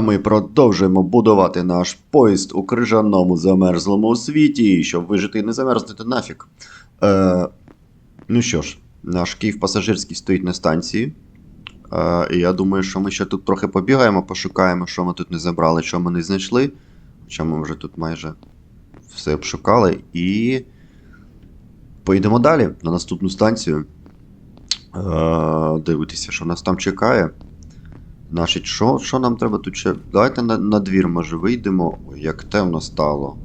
Ми продовжуємо будувати наш поїзд у крижаному замерзлому світі, щоб вижити і не замерзнути нафіг. Е, ну що ж, наш Київ пасажирський стоїть на станції. Е, і я думаю, що ми ще тут трохи побігаємо, пошукаємо, що ми тут не забрали, що ми не знайшли. Хоча ми вже тут майже все обшукали. І поїдемо далі на наступну станцію. Е, дивитися, що нас там чекає. Значить, що, що нам треба тут ще? Давайте на, на двір, може, вийдемо. Як темно стало.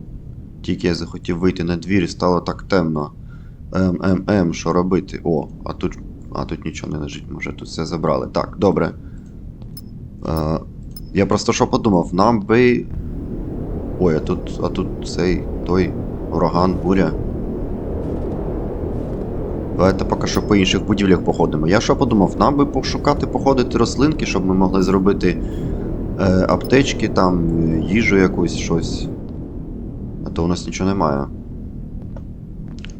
Тільки я захотів вийти на двір і стало так темно. Ем, ем, ем, що робити? О, а тут. А тут нічого не лежить, може тут все забрали. Так, добре. Е, я просто що подумав, нам би. Ой, а тут, а тут цей той ураган, буря. Давайте поки що по інших будівлях походимо. Я що подумав, нам би пошукати, походити рослинки, щоб ми могли зробити е, аптечки, там, е, їжу якусь, щось. А то у нас нічого немає.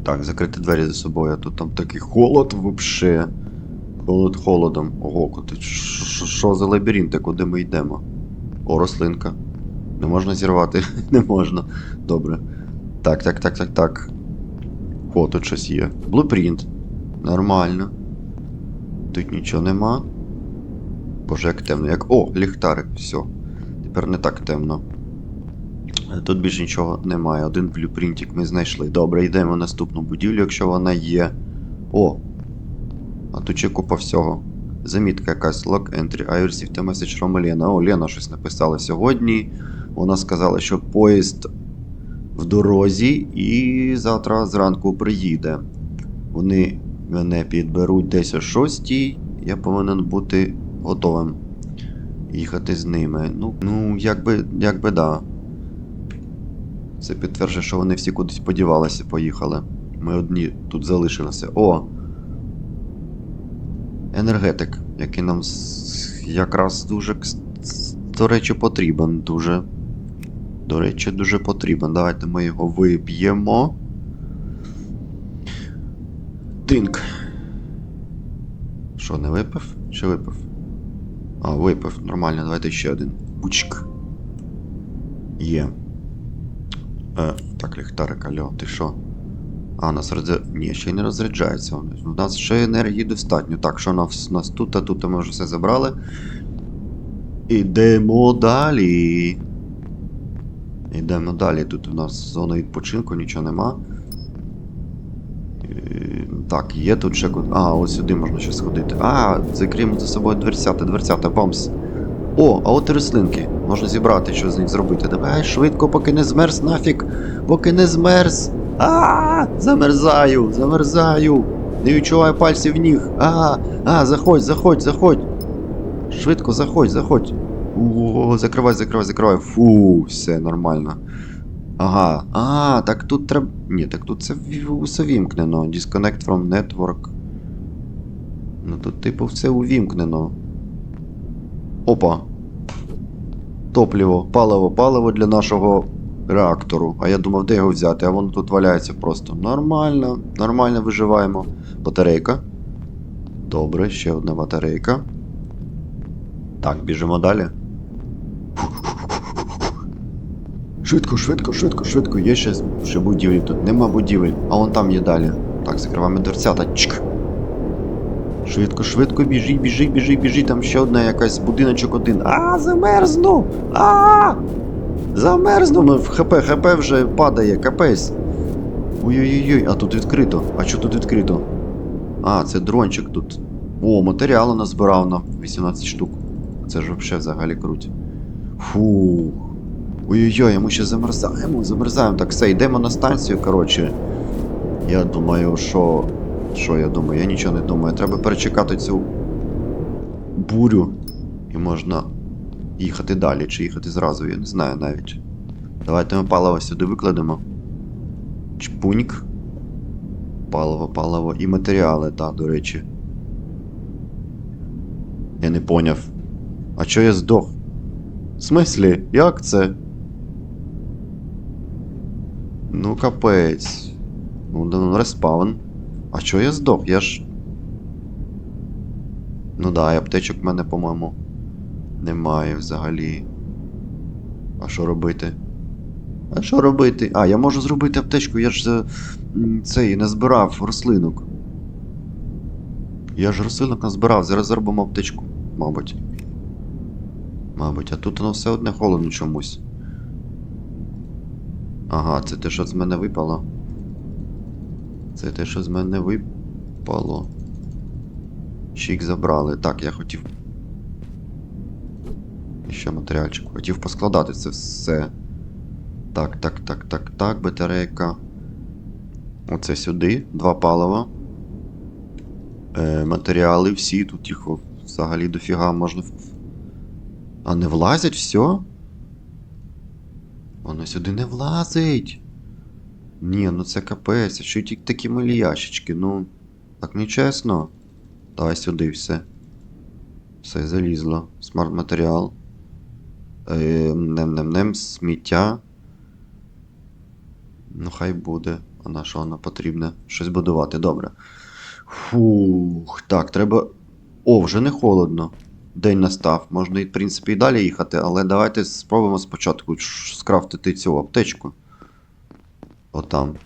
Так, закрити двері за собою, а тут там такий холод вообще. Холод холодом. Ого, куди- що за лабіринти, куди ми йдемо? О, рослинка. Не можна зірвати? Не можна. Добре. Так, так, так, так, так. О, тут щось є. Блупринт. Нормально. Тут нічого нема. Боже, як темно. Як. О, ліхтарик, все. Тепер не так темно. Тут більше нічого немає. Один блюпринтик ми знайшли. Добре, йдемо в наступну будівлю, якщо вона є. О! А тут ще купа всього. Замітка якась Lock Entry. I received a message from Лена. О, Лена щось написала сьогодні. Вона сказала, що поїзд в дорозі і завтра зранку приїде. Вони мене підберуть десь о 6 я повинен бути готовим їхати з ними. Ну, ну якби, якби да. Це підтверджує, що вони всі кудись подівалися, поїхали. Ми одні тут залишилися. О! Енергетик, який нам якраз дуже, до речі, потрібен. Дуже. До речі, дуже потрібен. Давайте ми його виб'ємо. Тинк. Що, не випив? Чи випив? А, випив. Нормально, давайте ще один. Бучк. Є. Е, так, ліхтарик, алло, ти що? А, нас розря... Ні, ще й не розряджається. У нас ще енергії достатньо. Так, що нас, нас тут, а тут ми вже все забрали. Ідемо далі. Йдемо далі. Тут у нас зона відпочинку, нічого нема. Е, Так, є тут ще куди. А, ось сюди можна ще сходити. А, закриємо за собою дверцята, дверцята, бамс. О, а от і рослинки. Можна зібрати, що з них зробити. Давай швидко, поки не змерз нафіг. Поки не змерз. А, замерзаю, замерзаю. Не відчуваю пальців ніг. А, а, заходь, заходь, заходь. Швидко заходь, заходь. О, закривай, закривай, закривай. Фу, все нормально. Ага. А, так тут треба. Ні, так тут це в- усе вімкнено. Disconnect from network. Ну тут, типу, все увімкнено. Опа. Топливо, паливо, паливо для нашого реактору. А я думав, де його взяти, а воно тут валяється просто. Нормально, нормально виживаємо. Батарейка. Добре, ще одна батарейка. Так, біжимо далі. Швидко, швидко, швидко, швидко. Є ще, ще будівлі тут. Нема будівель, а вон там є далі. Так, закриваємо дверцята. Чик. Швидко, швидко, біжи, біжи, біжи, біжи. Там ще одна якась будиночок один. А, замерзну! А! Замерзну! Ну, в ХП, ХП вже падає, капець. Ой-ой-ой, а тут відкрито. А що тут відкрито? А, це дрончик тут. О, матеріалу назбирав на 18 штук. Це ж взагалі взагалі круть. Фух. Ой-ой-ой, ми ще замерзаємо, замерзаємо. Так, все, йдемо на станцію, коротше. Я думаю, що. Що я думаю? Я нічого не думаю. Треба перечекати цю бурю. І можна їхати далі, чи їхати зразу, я не знаю навіть. Давайте ми паливо сюди викладемо. Чпуньк. Паливо, паливо і матеріали, так, до речі. Я не поняв. А чо я здох? Смислі? Як це? Ну, капець. Ну, ну, респаун. А чо я здох? Я ж. Ну да, і аптечок в мене, по-моєму, немає взагалі. А що робити? А що робити? А, я можу зробити аптечку, я ж м, цей не збирав рослинок. Я ж рослинок не збирав, зараз зробимо аптечку, мабуть. Мабуть, а тут воно все одне холодно чомусь. Ага, це те, що з мене випало. Це те, що з мене випало. Чік забрали. Так, я хотів. Ще матеріальчик. Хотів поскладати це все. Так, так, так, так, так, батарейка. Оце сюди. Два палива. Е, матеріали всі, тут їх взагалі дофіга можна. А не влазять все? Воно сюди не влазить. Ні, ну це капець, що ті такі малі ящички, ну. Так нечесно. Давай сюди все. Все залізло. Смарт-матеріал. Е, нем-нем-нем, сміття. Ну, хай буде. А на що воно потрібне? Щось будувати, добре. Фух, так, треба. О, вже не холодно. День настав. Можна, в принципі, і далі їхати, але давайте спробуємо спочатку скрафтити цю аптечку. Отам.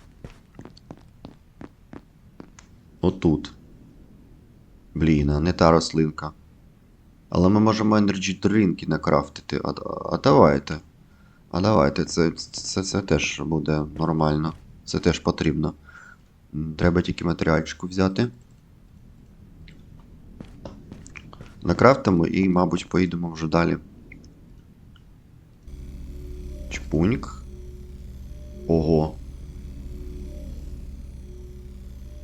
Отут. Блін, не та рослинка. Але ми можемо energy дринки накрафтити. А, а давайте. А давайте, це, це, це теж буде нормально. Це теж потрібно. Треба тільки матеріальчику взяти. Накрафтимо і, мабуть, поїдемо вже далі. Чпуньк. Ого.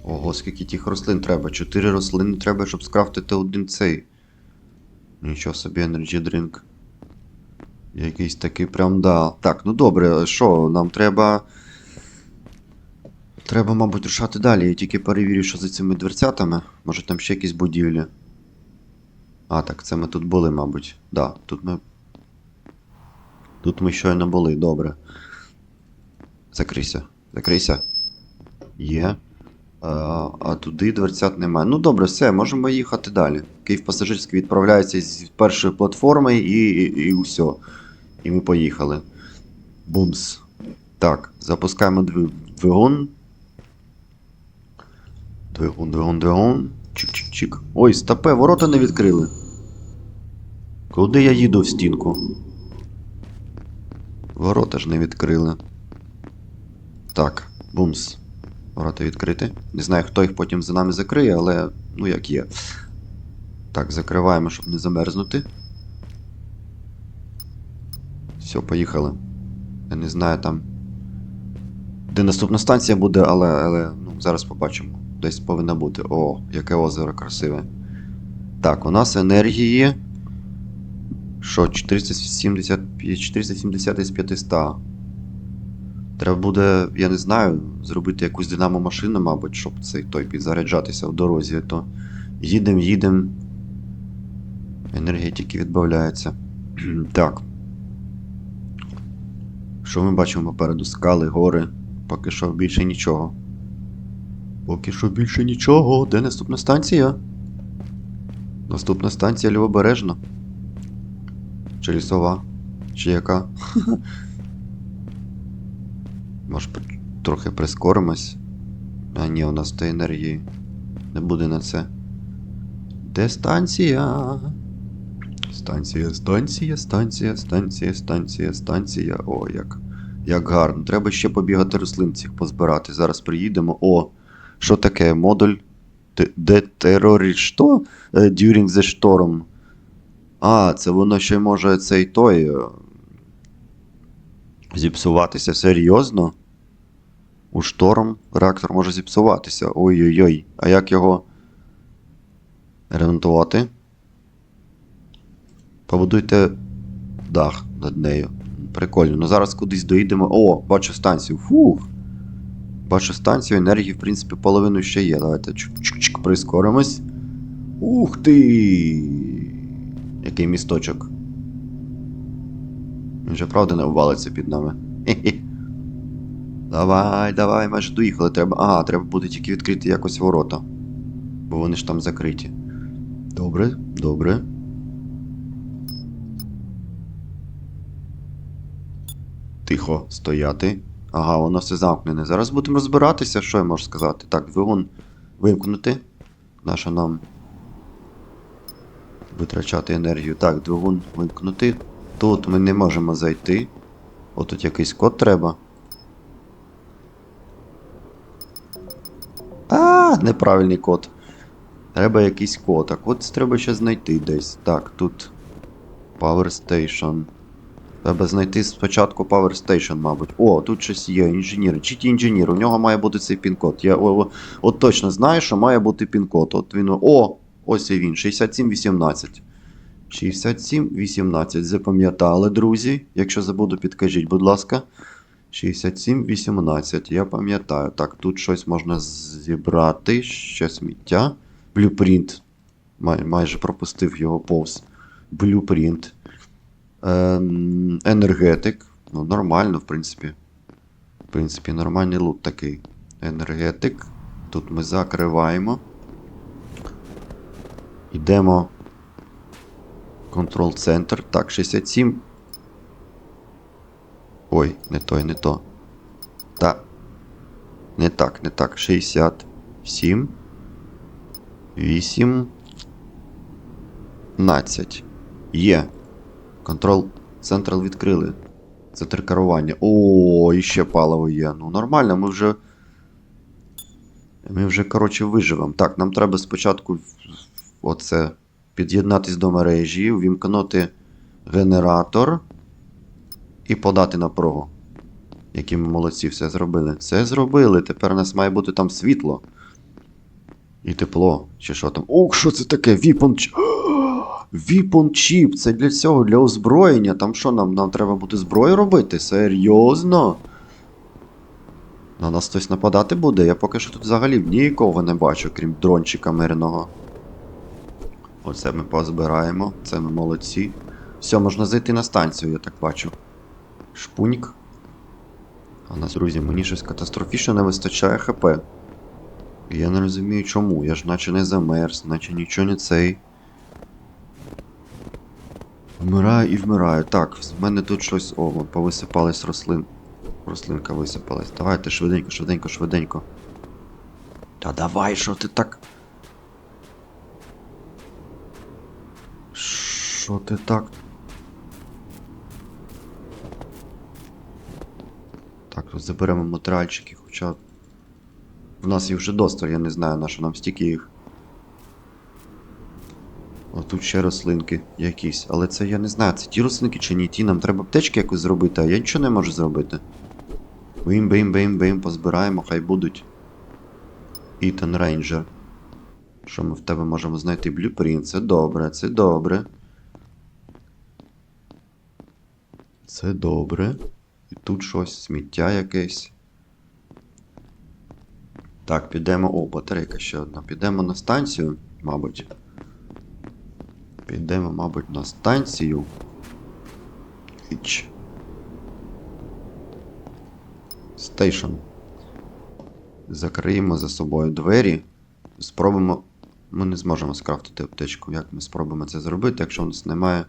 Ого, скільки тих рослин треба? Чотири рослини треба, щоб скрафтити один цей. Нічого собі, Energy Drink. Якийсь такий прям да. Так, ну добре, що, нам треба. Треба, мабуть, рушати далі. Я тільки перевірю, що за цими дверцятами. Може там ще якісь будівлі. А, так, це ми тут були, мабуть. Да, тут ми. Тут ми щойно були, добре. Закрийся. Закрийся. Є. А, а туди дверцят немає. Ну добре, все, можемо їхати далі. Київ пасажирський відправляється з першої платформи і, і, і все. І ми поїхали. Бумс. Так, запускаємо двигун. Двигун, двигун, двигун. Чик-чик-чик. Ой, стопе, ворота не відкрили. Куди я їду в стінку? Ворота ж не відкрили. Так, бумс. Ворота відкриті. Не знаю, хто їх потім за нами закриє, але ну як є. Так, закриваємо, щоб не замерзнути. Все, поїхали. Я не знаю там. Де наступна станція буде, але, але ну, зараз побачимо. Десь повинна бути. О, яке озеро красиве. Так, у нас енергії. Що, 470, 470 із 500. Треба буде, я не знаю, зробити якусь динамо-машину, мабуть, щоб цей той підзаряджатися в дорозі, то їдем, їдем. Енергія тільки відбавляється. так. Що ми бачимо попереду? Скали, гори. Поки що більше нічого. Поки що більше нічого. Де наступна станція? Наступна станція лівобережна. Чи лісова? Чи яка? Може, трохи прискоримось. А ні, у нас та енергії не буде на це. Де станція? Станція, станція, станція, станція, станція, станція. О, як. Як гарно. Треба ще побігати рослинців позбирати. Зараз приїдемо. О, що таке? Модуль. Що? Е, During the storm. А, це воно ще може цей той. е, Зіпсуватися серйозно? У шторм реактор може зіпсуватися. Ой-ой-ой. А як його ремонтувати? Побудуйте дах над нею. Прикольно. Ну зараз кудись доїдемо. О, бачу станцію. Фух. Бачу станцію, енергії, в принципі, половину ще є. Давайте чик-чик прискоримось. Ух ти! Який місточок. Він вже правда не ввалиться під нами. Хе-хе. Давай, давай, майже доїхали. Треба. Ага, треба буде тільки відкрити якось ворота. Бо вони ж там закриті. Добре, добре. Тихо стояти. Ага, воно все замкнене. Зараз будемо розбиратися, що я можу сказати. Так, двигун вимкнути. Наша нам витрачати енергію. Так, двигун вимкнути. Тут ми не можемо зайти. Отут якийсь код треба. А, неправильний код. Треба якийсь код. А код треба ще знайти десь. Так, тут. Power Station. Треба знайти спочатку Power Station, мабуть. О, тут щось є, інженір. Чіті інженір, у нього має бути цей пін-код. Я о, о, от точно знаю, що має бути пін-код. От він. О! Ось і він. 6718. 6718. Запам'ятали, друзі. Якщо забуду, підкажіть, будь ласка. 6718. Я пам'ятаю. Так, тут щось можна зібрати. Ще сміття. Блюпринт. Май, майже пропустив його повз. Блюпринт. Ем, енергетик. Ну, нормально, в принципі. В принципі, нормальний лут такий. Енергетик. Тут ми закриваємо. Йдемо. Контрол-центр. Так, 67. Ой, не той, не то. Та. Не так, не так. 67. 8. 15. Є. Контрол Централ відкрили. Центр керування. О, і ще паливо є. Ну нормально, ми вже. Ми вже, коротше, виживемо. Так, нам треба спочатку оце під'єднатись до мережі, увімкнути генератор і подати напругу. Які ми молодці, все зробили. Все зробили. Тепер у нас має бути там світло. І тепло. Чи що там? Ох, що це таке? Віпон. Віпон чіп, це для цього, для озброєння. Там що нам? Нам треба буде зброю робити? Серйозно? На нас хтось нападати буде? Я поки що тут взагалі нікого не бачу, крім дрончика мирного. Оце ми позбираємо, це ми молодці. Все, можна зайти на станцію, я так бачу. Шпуньк. А нас, друзі, мені щось катастрофічно не вистачає ХП. Я не розумію чому. Я ж наче не замерз, наче нічого не цей. Вмираю і вмираю. Так, в мене тут щось. О, повисипались рослин. Рослинка висипалась. Давайте швиденько, швиденько, швиденько. Та давай, що ти так. Що ти так? Так, заберемо матеріальчики, хоча. В нас їх вже досталь, я не знаю, на що нам стільки їх. Тут ще рослинки якісь. Але це я не знаю, це ті рослинки чи ні ті. Нам треба аптечки якось зробити, а я нічого не можу зробити. Бим, бим, бим, бим, позбираємо, хай будуть. Ітан Рейнджер. Що ми в тебе можемо знайти? Блюпринт, це добре, це добре. Це добре. І тут щось, сміття якесь. Так, підемо. О, батарейка ще одна. Підемо на станцію, мабуть. Підемо, мабуть, на станцію. Іч. Стейшн. Закриємо за собою двері. Спробуємо. Ми не зможемо скрафтити аптечку. Як ми спробуємо це зробити, якщо у нас немає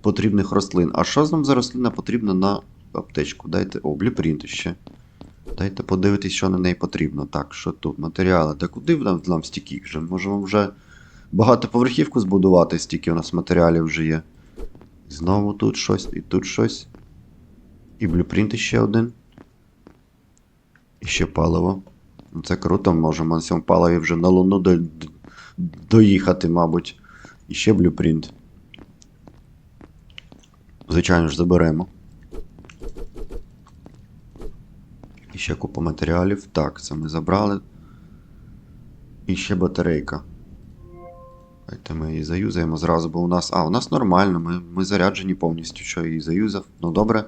потрібних рослин? А що нам за рослина потрібна на аптечку? Дайте. О, блюпринт ще. Дайте подивитись, що на неї потрібно. Так, що тут? Матеріали. Та куди нам стільки вже? Можемо вже багатоповерхівку збудувати, стільки у нас матеріалів вже є. Знову тут щось, і тут щось. І блюпринт ще один. І ще паливо. Ну це круто, можемо на цьому паливі вже на луну до... доїхати, мабуть. І ще блюпринт. Звичайно ж, заберемо. І ще купа матеріалів. Так, це ми забрали. І ще батарейка. Давайте ми її заюзаємо зразу, бо у нас. А, у нас нормально, ми, ми заряджені повністю, що її заюзав. Ну добре.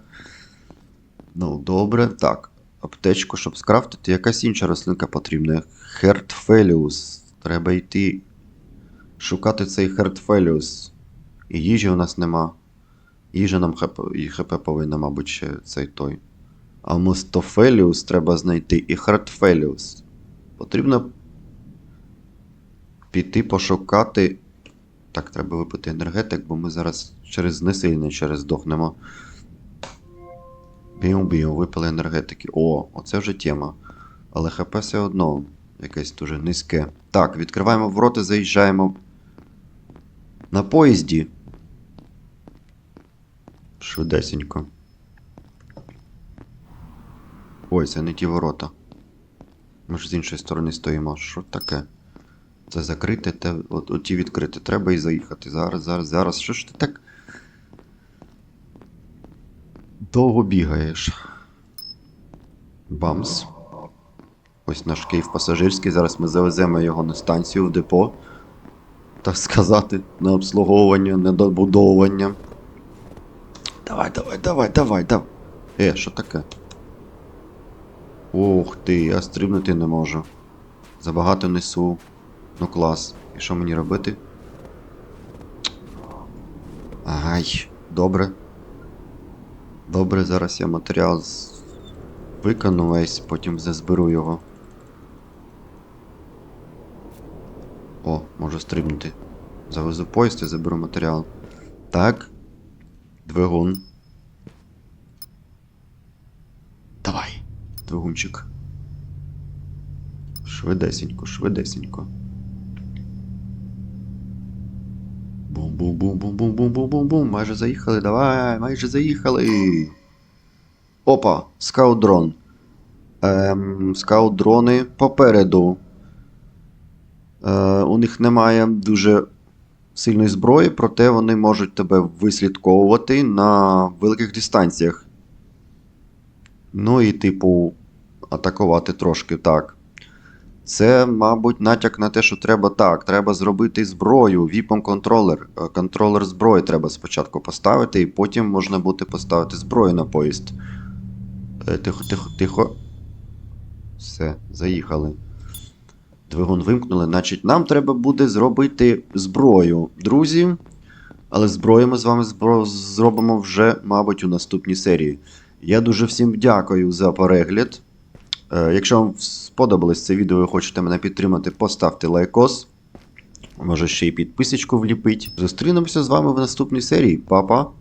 Ну, добре. Так. Аптечку, щоб скрафтити, якась інша рослинка потрібна. Хертфеліус. Треба йти. Шукати цей Хертфеліус. І їжі у нас нема. Їжа нам хп, і хп повинна, мабуть, ще цей той. А Мустофеліус треба знайти і Хертфеліус. Потрібно піти пошукати. Так, треба випити енергетик, бо ми зараз через знесилення через здохнемо. Біум-біум, випили енергетики. О, оце вже тема. Але ХП все одно якесь дуже низьке. Так, відкриваємо ворота, заїжджаємо на поїзді. Швидесенько. Ой, це не ті ворота. Ми ж з іншої сторони стоїмо. Що таке? Це закрите, те, от, от ті відкрите. Треба і заїхати. Зараз, зараз, зараз. Що ж ти так. Довго бігаєш. Бамс. Ось наш Київ пасажирський. Зараз ми завеземо його на станцію в депо. Так сказати, на обслуговування, на добудовування. Давай, давай, давай, давай, давай. Е, що таке? Ух ти, я стрибнути не можу. Забагато несу. Ну клас. І що мені робити? Ай, добре. Добре, зараз я матеріал викону весь, потім зберу його. О, можу стрибнути. Завезу поїзд і заберу матеріал. Так. Двигун. Давай, двигунчик. Швидесенько, швидесенько. Бум-бум-бум-бум-бум-бум-бум-бум. Майже заїхали, давай, майже заїхали. Опа, скаут-дрон. Ем, скаут-дрони попереду. Е, у них немає дуже сильної зброї, проте вони можуть тебе вислідковувати на великих дистанціях. Ну і, типу, атакувати трошки так. Це, мабуть, натяк на те, що треба так. Треба зробити зброю, віпом контролер. Е, Контролер зброї треба спочатку поставити, і потім можна буде поставити зброю на поїзд. Е, Тихо, тихо, тихо. Все, заїхали. Двигун вимкнули. Значить, нам треба буде зробити зброю, друзі. Але зброю ми з вами зробимо вже, мабуть, у наступній серії. Я дуже всім дякую за перегляд. Е, Якщо вам сподобалось це відео і хочете мене підтримати, поставте лайкос. Може ще й підписочку вліпить. Зустрінемося з вами в наступній серії. Па-па!